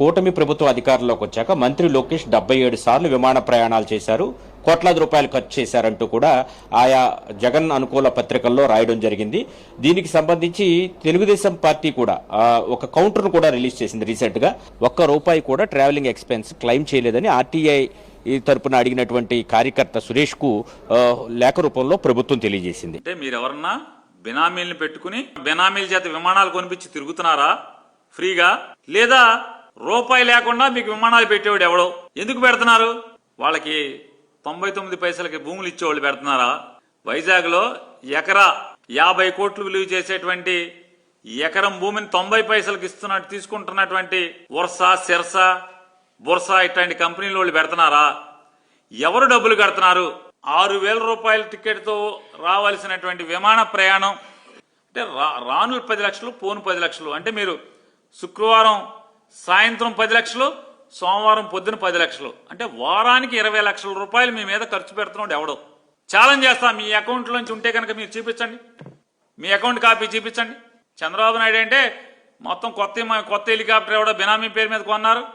కూటమి ప్రభుత్వం అధికారంలోకి వచ్చాక మంత్రి లోకేష్ డెబ్బై ఏడు సార్లు విమాన ప్రయాణాలు చేశారు. కోట్లాది రూపాయలు ఖర్చు చేశారంటూ కూడా ఆయా జగన్ అనుకూల పత్రికల్లో రాయడం జరిగింది. దీనికి సంబంధించి తెలుగుదేశం పార్టీ కూడా ఒక కౌంటర్ను కూడా రిలీజ్ చేసింది రీసెంట్గా ఒక్క రూపాయి కూడా ట్రావెలింగ్ ఎక్స్పెన్స్ క్లెయిమ్ చేయలేదని ఆర్టీఐ ఈ తరపున అడిగినటువంటి కార్యకర్త సురేష్కు లేఖ రూపంలో ప్రభుత్వం తెలియజేసింది. అంటే మీరు ఎవరన్నా బినామీల్ని పెట్టుకుని బినామీల చేత విమానాలు కొనిపించి తిరుగుతున్నారా? ఫ్రీగా? లేదా రూపాయి లేకుండా మీకు విమానాలు పెట్టేవాడు ఎవడో? ఎందుకు పెడుతున్నారు? వాళ్ళకి తొంభై తొమ్మిది పైసలకి భూములు ఇచ్చేవాళ్ళు పెడుతున్నారా? వైజాగ్లో ఎకరా యాభై కోట్లు విలువ చేసేటువంటి ఎకరం భూమిని తొంభై పైసలకి ఇస్తున్నట్టు తీసుకుంటున్నటువంటి వర్స సిరస బుర్స ఇట్లాంటి కంపెనీలు వాళ్ళు పెడుతున్నారా? ఎవరు డబ్బులు కడుతున్నారు? ఆరు వేల రూపాయల టికెట్తో రావాల్సినటువంటి విమాన ప్రయాణం. అంటే రాను పది లక్షలు పోను పది లక్షలు. అంటే మీరు శుక్రవారం సాయంత్రం పది లక్షలు సోమవారం పొద్దున పది లక్షలు. అంటే వారానికి ఇరవై లక్షల రూపాయలు మీ మీద ఖర్చు పెడుతున్నాడు ఎవడో. ఛాలెంజ్ చేస్తా మీ అకౌంట్లోంచి ఉంటే కనుక మీరు చూపించండి. మీ అకౌంట్ కాపీ చూపించండి. చంద్రబాబు నాయుడు అంటే మొత్తం కొత్త కొత్త హెలికాప్టర్ ఎవడో బినామీ పేరు మీద కొన్నారు.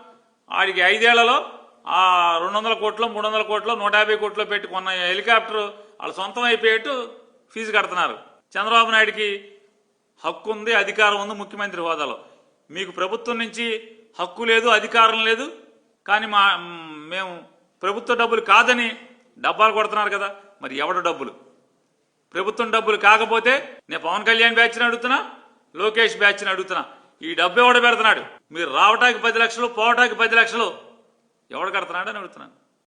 ఆడికి ఐదేళ్ళలో ఆ రెండు వందల కోట్లు మూడు వందల కోట్లు నూట యాభై కోట్లు పెట్టి కొన్న హెలికాప్టర్ వాళ్ళ సొంతం అయిపోయేట్టు ఫీజు కడుతున్నారు. చంద్రబాబు నాయుడికి హక్కు ఉంది అధికారం ఉంది ముఖ్యమంత్రి హోదాలో. మీకు ప్రభుత్వం నుంచి హక్కు లేదు అధికారం లేదు కానీ మా మేము ప్రభుత్వ డబ్బులు కాదని డబ్బాలు కొడుతున్నారు కదా మరి ఎవడు డబ్బులు? ప్రభుత్వం డబ్బులు కాకపోతే నేను పవన్ కళ్యాణ్ బ్యాచ్ని అడుగుతున్నా లోకేష్ బ్యాచ్ని అడుగుతున్నా ఈ డబ్బు ఎవడు పెడుతున్నాడు? మీరు రావటానికి పది లక్షలు పోవటానికి పది లక్షలు ఎవడు కడుతున్నాడు అని అడుగుతున్నాను.